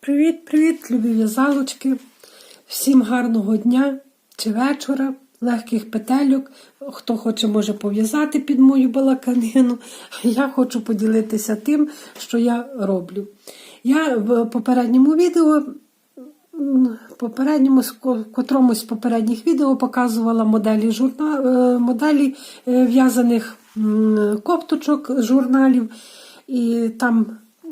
Привіт-привіт, любі в'язалочки. Всім гарного дня чи вечора, легких петельок. Хто хоче, може пов'язати під мою балаканину. Я хочу поділитися тим, що я роблю. Я в попередньому відео, попередньому, котромусь з попередніх відео показувала моделі, журна, е, моделі е, в'язаних м, кофточок, журналів. І там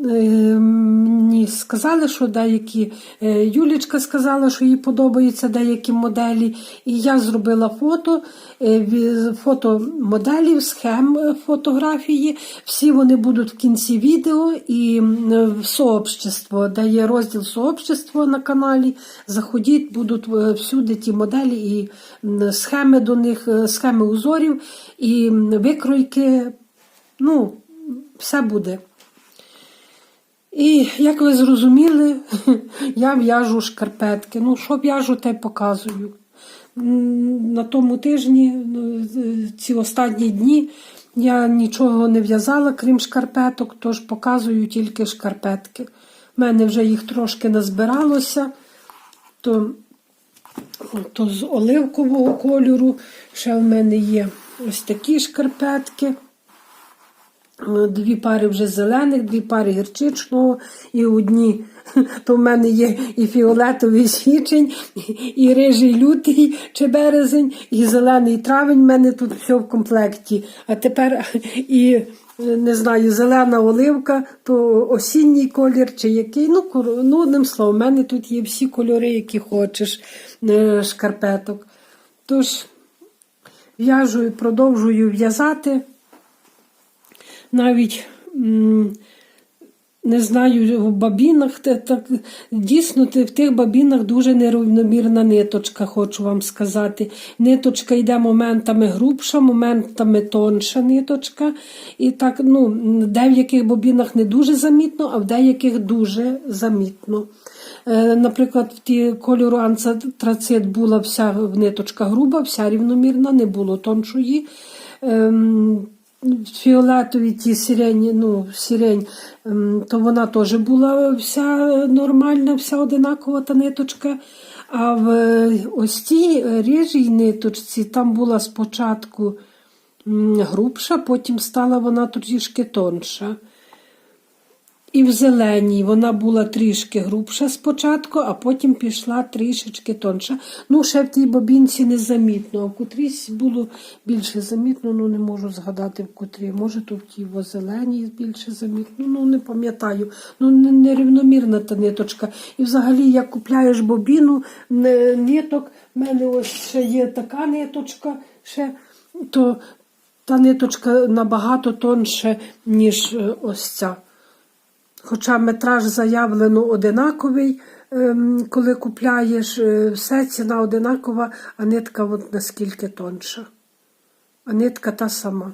Мені сказали, що деякі е, Юлічка сказала, що їй подобаються деякі моделі. І я зробила фото, е, фото моделів, схем фотографії. Всі вони будуть в кінці відео і в сообщество, де є розділ сообщество на каналі. Заходіть, будуть е, всюди ті моделі і схеми до них, схеми узорів і викройки. Ну, все буде. І як ви зрозуміли, я в'яжу шкарпетки. Ну, що в'яжу, те показую. На тому тижні, ну, ці останні дні, я нічого не в'язала, крім шкарпеток, тож показую тільки шкарпетки. У мене вже їх трошки назбиралося, то, то з оливкового кольору. Ще в мене є ось такі шкарпетки. Е, Дві пари вже зелених, дві пари гірчичного і одні. То в мене є і фіолетовий січень, і рижий лютий чи березень, і зелений травень. У мене тут все в комплекті. А тепер і е, не знаю, зелена оливка, то осінній колір чи який. Ну, ну одним словом, в мене тут є всі кольори, які хочеш е, шкарпеток. Тож в'яжу і продовжую в'язати навіть не знаю, в бабінах, так, дійсно в тих бабінах дуже нерівномірна ниточка, хочу вам сказати. Ниточка йде моментами грубша, моментами тонша ниточка. І так, ну, в деяких бобінах не дуже замітно, а в деяких дуже замітно. Е, Наприклад, в ті кольору антрацит була вся ниточка груба, вся рівномірна, не було тоншої. Фіолетові ті сирені, ну, сирень, ем, то вона теж була вся нормальна, вся одинакова та ниточка. А в е, ось цій ріжій ниточці там була спочатку грубша, потім стала вона трішки тонша. І в зеленій вона була трішки грубша спочатку, а потім пішла трішечки тонша. Ну, ще в тій бобінці незамітно, а в котрійсь було більше замітно, ну не можу згадати в котрій. Може, то в тій во зеленій більше замітно, ну не пам'ятаю. Ну, не- нерівномірна та ниточка. І взагалі, як купляєш бобіну ниток, в мене ось ще є така ниточка, ще, то та ниточка набагато тонше, ніж е, ось ця. Хоча метраж заявлено одинаковий, ем, коли купляєш, е, все ціна одинакова, а нитка от наскільки тонша. А нитка та сама.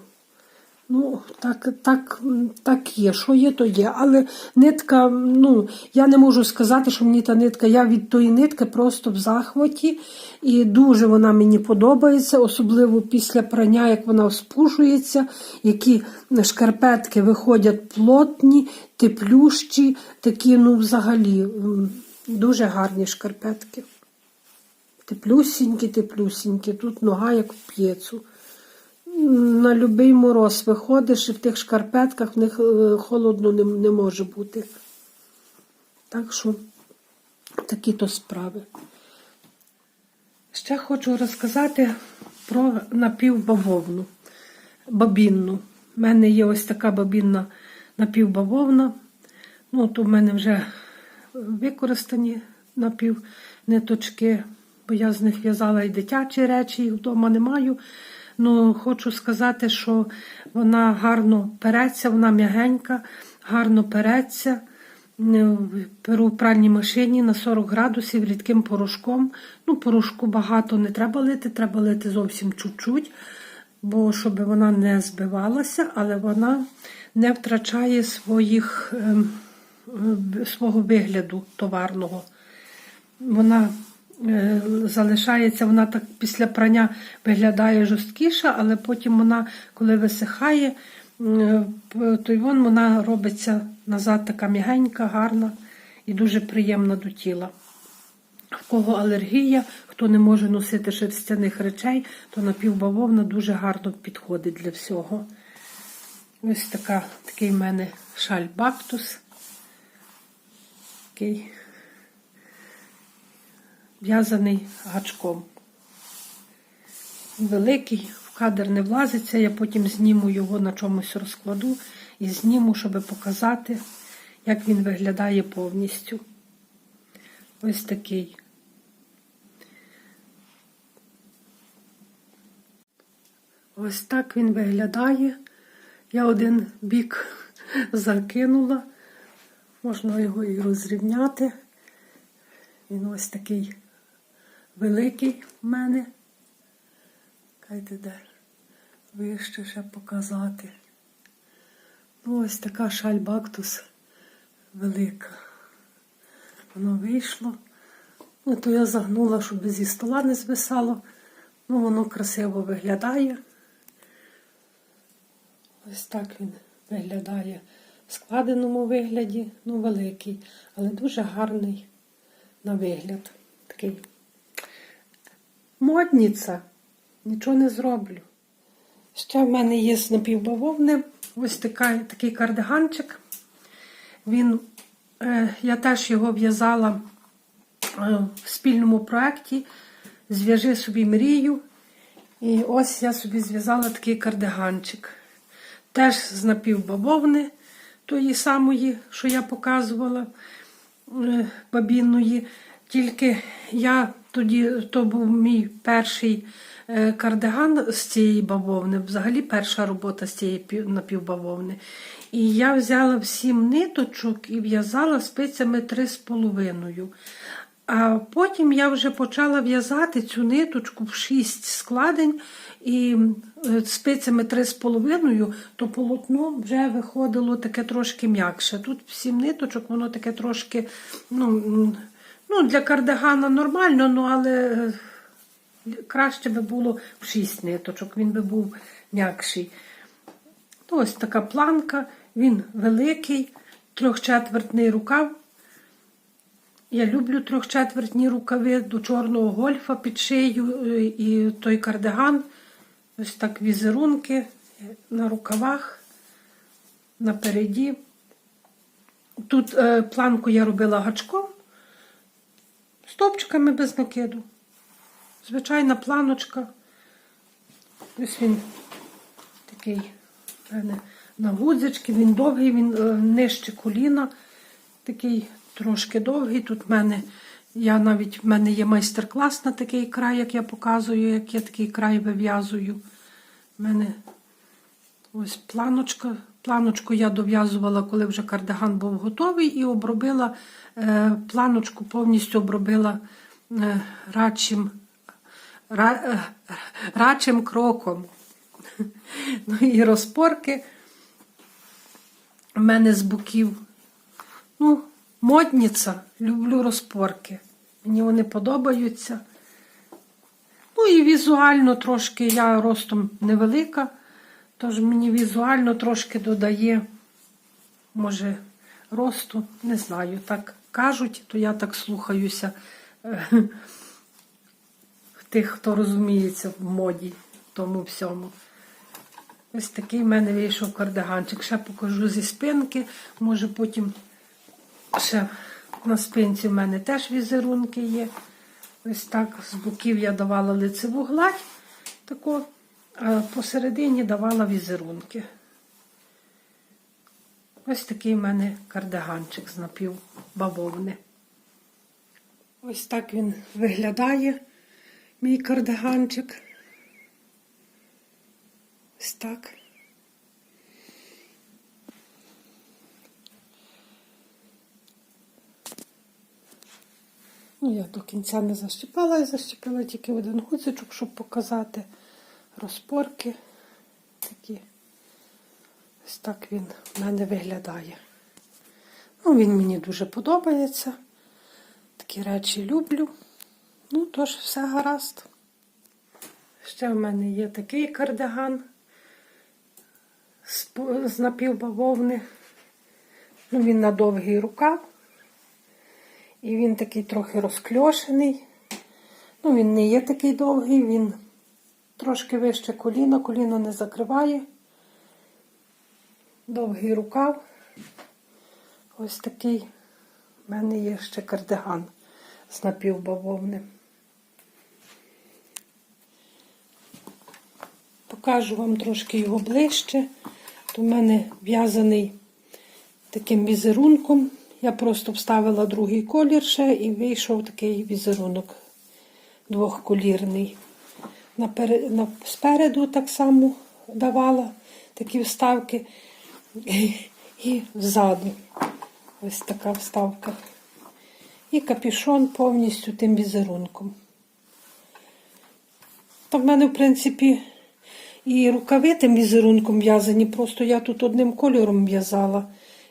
Ну, так, так, так є, що є, то є. Але нитка, ну, я не можу сказати, що мені та нитка, я від тої нитки просто в захваті. І дуже вона мені подобається, особливо після прання, як вона спушується, які шкарпетки виходять плотні, теплющі, такі, ну, взагалі, дуже гарні шкарпетки. Теплюсінькі, теплюсінькі. Тут нога як в п'єцу на будь-який мороз виходиш і в тих шкарпетках в них е, холодно не, не може бути. Так що такі то справи. Ще хочу розказати про напівбавовну, бабінну. У мене є ось така бабінна напівбавовна. Ну, то в мене вже використані напівниточки, бо я з них в'язала і дитячі речі, їх вдома не маю. Ну, хочу сказати, що вона гарно переться, вона м'ягенька, гарно переться. Е, Перу в пральній машині на 40 градусів рідким порошком. Ну, порошку багато не треба лити, треба лити зовсім чуть-чуть, бо щоб вона не збивалася, але вона не втрачає своїх, ем, е, свого вигляду товарного вона залишається, вона так після прання виглядає жорсткіша, але потім вона, коли висихає, е, то й вон вона робиться назад така м'ягенька, гарна. і дуже приємна до тіла. В кого алергія, хто не може носити шерстяних речей, то напівбавовна дуже гарно підходить для всього. Ось така, такий в мене шаль бактус. Такий в'язаний гачком. Великий, в кадр не влазиться, я потім зніму його на чомусь розкладу і зніму, щоб показати, як він виглядає повністю. Ось такий. Ось так він виглядає. Я один бік закинула. Можна його і розрівняти. Він ось такий великий в мене. Кайте де вище ще показати. Ну, ось така шаль бактус велика. Воно вийшло. Ну, то я загнула, щоб зі стола не звисало. Ну, воно красиво виглядає. Ось так він виглядає в складеному вигляді, ну великий, але дуже гарний на вигляд. Такий модниця. Нічого не зроблю. Ще в мене є з напівбавовни ось така, такий кардиганчик. Він, е, я теж його в'язала е, в спільному проєкті Зв'яжи собі мрію. І ось я собі зв'язала такий кардиганчик. Теж з напівбавовни, тої самої, що я показувала е, бабінної. Тільки я тоді, то був мій перший е, кардиган з цієї бавовни, взагалі перша робота з цієї напівбавовни. І я взяла всім ниточок і в'язала спицями 3,5. А потім я вже почала в'язати цю ниточку в 6 складень і е, спицями 3,5, то полотно вже виходило таке трошки м'якше. Тут в 7 ниточок, воно таке трошки, ну, ну для кардигана нормально, ну але е, краще би було в 6 ниточок, він би був м'якший. Ну, Ось така планка, він великий, трьохчетвертний рукав. Я люблю трьохчетвертні рукави до чорного гольфа під шию е, і той кардиган. Ось так візерунки на рукавах, напереді. Тут е, планку я робила гачком, стопчиками без накиду. Звичайна планочка. Ось він такий мене на гудзички, він довгий, він е, нижче коліна, такий трошки довгий. Тут в мене, я навіть в мене є майстер-клас на такий край, як я показую, як я такий край вив'язую. У мене ось планочка. Планочку я дов'язувала, коли вже кардиган був готовий, і обробила е, планочку, повністю обробила е, рачим, е, рачим кроком. Ну і розпорки в мене з боків. Ну, модниця, люблю розпорки. Мені вони подобаються. Ну і візуально трошки я ростом невелика, тож мені візуально трошки додає, може, росту, не знаю, так кажуть, то я так слухаюся е, тих, хто розуміється в моді, тому всьому. Ось такий в мене вийшов кардиганчик. Ще покажу зі спинки. Може потім ще на спинці в мене теж візерунки є. Ось так з боків я давала лицеву гладь, таку, посередині давала візерунки. Ось такий в мене кардиганчик з напівбавовни. Ось так він виглядає, мій кардиганчик. Ось так. Ну, я до кінця не защіпала, я защіпила тільки один гудзичок, щоб показати розпорки. Такі. Ось так він в мене виглядає. Ну, він мені дуже подобається. Такі речі люблю. Ну, тож, все гаразд. Ще в мене є такий кардиган з, напівбавовни. Ну, він на довгий рукав. І він такий трохи розкльошений. Ну, він не є такий довгий, він трошки вище коліна, коліно не закриває. Довгий рукав. Ось такий в мене є ще кардиган з напівбавовним. Покажу вам трошки його ближче. В мене в'язаний таким візерунком. Я просто вставила другий колір ще і вийшов такий візерунок двохколірний. Спереду так само давала такі вставки. І ззаду ось така вставка. І капюшон повністю тим візерунком. Та в мене, в принципі, і рукави тим візерунком в'язані, просто я тут одним кольором в'язала.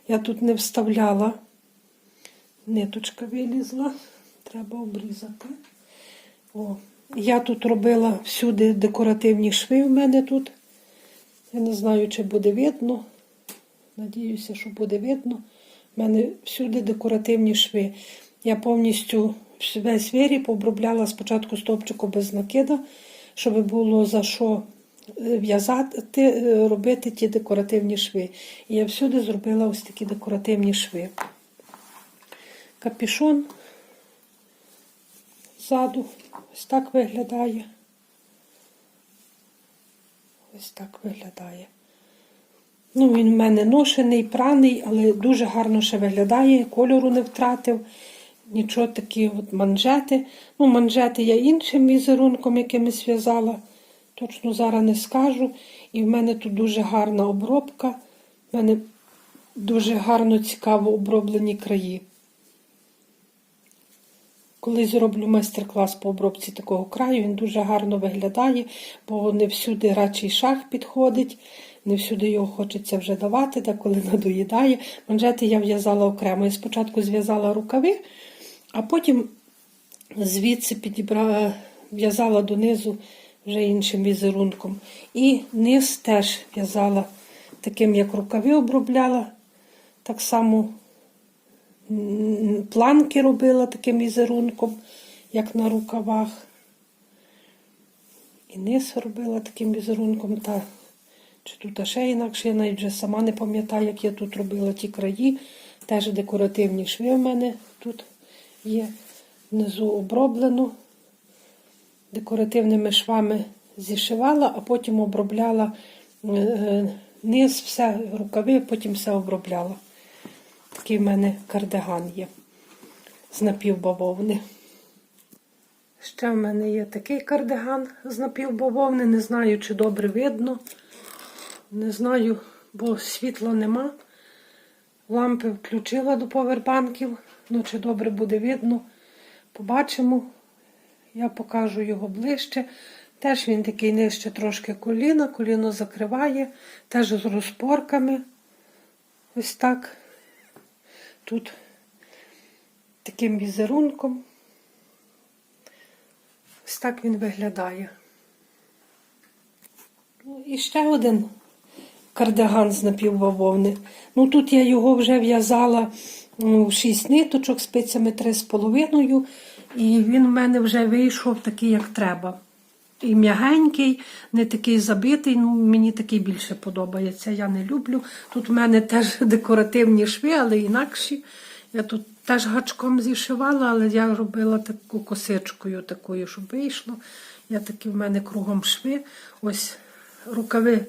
Я тут не вставляла. Ниточка вилізла, треба обрізати. О, я тут робила всюди декоративні шви в мене тут. Я не знаю, чи буде видно. Надіюся, що буде видно. У мене всюди декоративні шви. Я повністю весь виріб обробляла спочатку стовпчику без накида, щоб було за що е, в'язати, е, робити ті декоративні шви. І я всюди зробила ось такі декоративні шви. Капішон ззаду ось так виглядає. Ось так виглядає. Ну, він в мене ношений, праний, але дуже гарно ще виглядає, кольору не втратив. Нічого такі от манжети. Ну, манжети я іншим візерунком якимось в'язала. Точно зараз не скажу. І в мене тут дуже гарна обробка. В мене дуже гарно цікаво оброблені краї. Коли зроблю майстер-клас по обробці такого краю, він дуже гарно виглядає, бо не всюди рачий шах підходить, не всюди його хочеться вже давати, та коли надоїдає. Манжети я в'язала окремо. Я спочатку зв'язала рукави, а потім звідси підібрала, в'язала донизу вже іншим візерунком. І низ теж в'язала таким, як рукави обробляла, так само планки робила таким візерунком, як на рукавах. І низ робила таким візерунком. Та, чи тут ще інакше, я навіть вже сама не пам'ятаю, як я тут робила ті краї. Теж декоративні шви в мене тут є. Внизу оброблено. Декоративними швами зішивала, а потім обробляла е, е, низ, все, рукави, потім все обробляла. Такий в мене кардиган є з напівбавовни. Ще в мене є такий кардиган з напівбавовни. Не знаю, чи добре видно. Не знаю, бо світла нема. Лампи включила до повербанків. Ну, чи добре буде видно. Побачимо. Я покажу його ближче. Теж він такий нижче трошки коліна, коліно закриває, теж з розпорками. Ось так. Тут таким візерунком. Ось так він виглядає. Ну, І ще один кардиган з напівбавовни. Ну тут я його вже в'язала ну, в 6 ниточок спицями 3,5. І він в мене вже вийшов такий, як треба. І м'ягенький, не такий забитий. Ну, мені такий більше подобається. Я не люблю. Тут в мене теж декоративні шви, але інакші. Я тут теж гачком зішивала, але я робила таку косичкою, такою, щоб вийшло. Я такі в мене кругом шви. Ось рукави.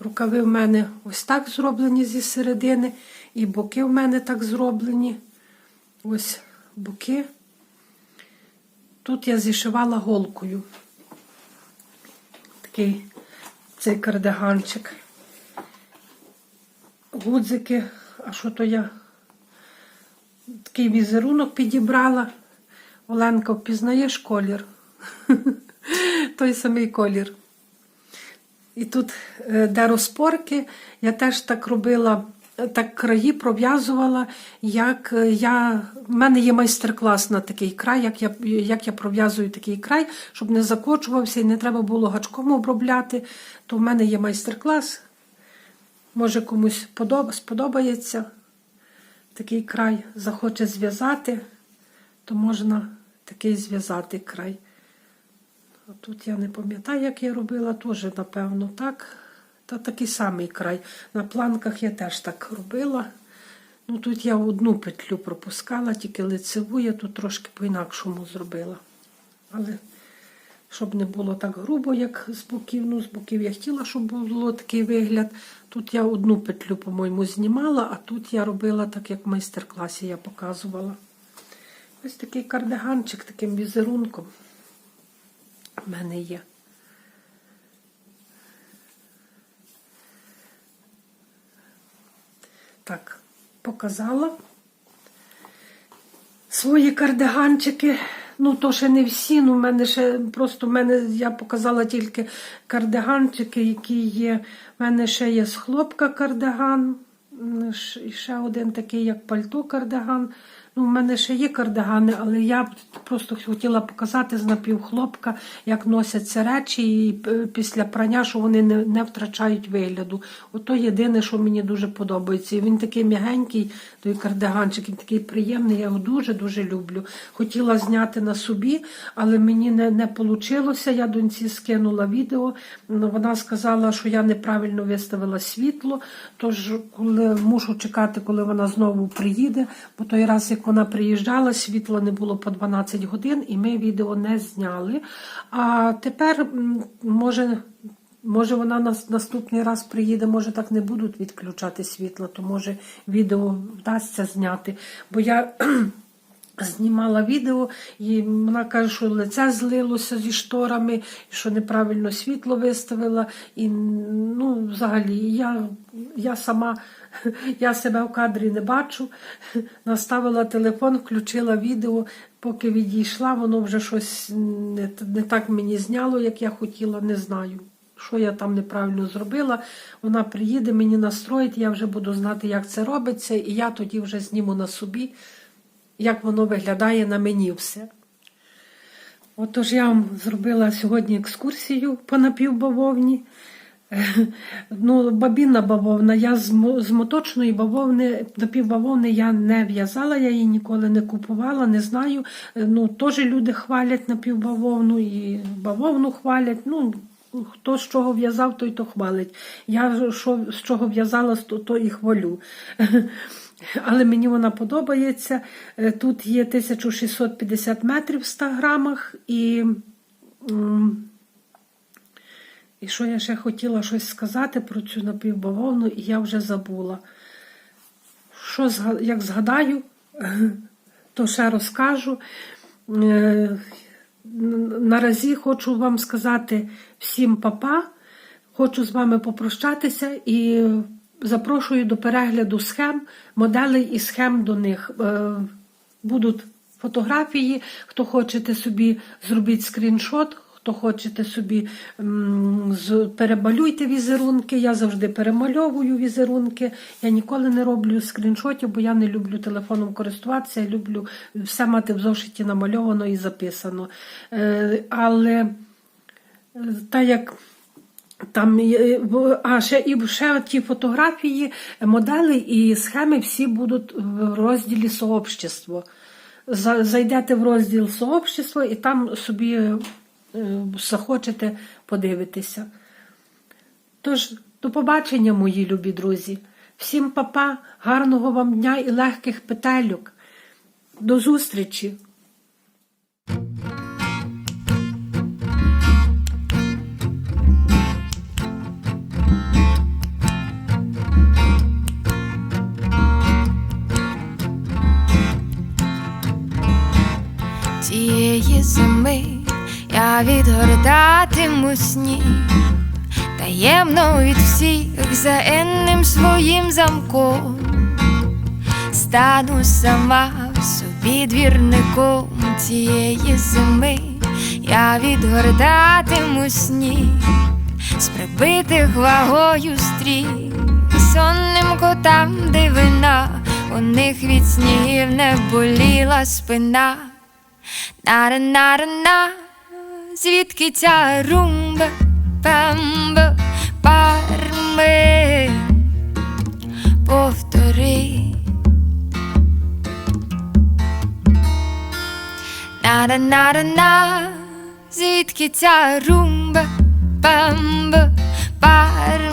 Рукави в мене ось так зроблені зі середини, і боки в мене так зроблені. Ось боки. Тут я зішивала голкою. Такий цей кардиганчик. Гудзики, а що то я? Такий візерунок підібрала. Оленка, впізнаєш колір? Той самий колір. І тут, е, де розпорки, я теж так робила, так краї пров'язувала, як е, я. В мене є майстер-клас на такий край, як я як я пров'язую такий край, щоб не закочувався і не треба було гачком обробляти. То в мене є майстер-клас. Може комусь подоб, сподобається такий край, захоче зв'язати. то можна такий зв'язати край. Тут я не пам'ятаю, як я робила, теж, напевно, так. Та такий самий край. На планках я теж так робила. Ну, тут я одну петлю пропускала, тільки лицеву я тут трошки по-інакшому зробила. Але щоб не було так грубо, як з боків. Ну, з боків я хотіла, щоб було такий вигляд. Тут я одну петлю, по-моєму, знімала, а тут я робила так, як в майстер-класі я показувала. Ось такий кардиганчик таким візерунком в мене є. Так, показала свої кардиганчики. Ну, то ще не всі, ну в мене ще просто в мене я показала тільки кардиганчики, які є. У мене ще є з хлопка кардиган, ще один такий, як пальто кардиган. Ну, в мене ще є кардигани, але я просто хотіла показати з напівхлопка, як носяться речі, і е, після прання, що вони не, не втрачають вигляду. Ото єдине, що мені дуже подобається. І він такий м'ягенький, той кардиганчик, він такий приємний, я його дуже-дуже люблю. Хотіла зняти на собі, але мені не, не вийшло. Я доньці скинула відео. Ну, Вона сказала, що я неправильно виставила світло, тож коли мушу чекати, коли вона знову приїде, бо той раз, як вона приїжджала, світла не було по 12 годин, і ми відео не зняли. А тепер, може, може вона нас наступний раз приїде, може так не будуть відключати світло, то може відео вдасться зняти. Бо я знімала відео, і вона каже, що лице злилося зі шторами, що неправильно світло виставила. І ну, взагалі, я, я сама я себе в кадрі не бачу. Наставила телефон, включила відео. Поки відійшла, воно вже щось не, не так мені зняло, як я хотіла, не знаю. Що я там неправильно зробила, вона приїде, мені настроїть, я вже буду знати, як це робиться, і я тоді вже зніму на собі, як воно виглядає на мені все. Отож, я вам зробила сьогодні екскурсію по напівбавовні. Ну, бабінна бавовна. Я з, моточної бавовни, напівбавовни я не в'язала, я її ніколи не купувала, не знаю. Ну, теж люди хвалять напівбавовну і бавовну хвалять. Ну, хто з чого в'язав, той то хвалить. Я що, з чого в'язала, то, то і хвалю. Але мені вона подобається. Е, Тут є 1650 метрів в 100 грамах і. І що я ще хотіла щось сказати про цю напівбавовну, і я вже забула. Що, як згадаю, то ще розкажу. Е, Наразі хочу вам сказати всім папа. Хочу з вами попрощатися і запрошую до перегляду схем, моделей і схем до них. Е, Будуть фотографії. Хто хочете собі зробіть скріншот, хто хочете собі перемалюйте візерунки. Я завжди перемальовую візерунки. Я ніколи не роблю скріншотів, бо я не люблю телефоном користуватися. Я люблю все мати в зошиті намальовано і записано. Е, Але е, так як там є- а ще і ще ті фотографії, модели і схеми всі будуть в розділі сообщество. Зайдете в розділ сообщество і там собі е, захочете подивитися. Тож, до побачення, мої любі друзі. Всім папа, гарного вам дня і легких петельок. До зустрічі! Цієї зими я відгортатиму сніг таємно від всіх за енним своїм замком, стану сама собі двірником цієї зими, я відгортатиму сніг з прибитих вагою стріх, сонним котам дивина, у них від снігів не боліла спина. На-на-на-на, звідки ця румба, памба, парми, повтори. на на на звідки ця румба, памба, парми.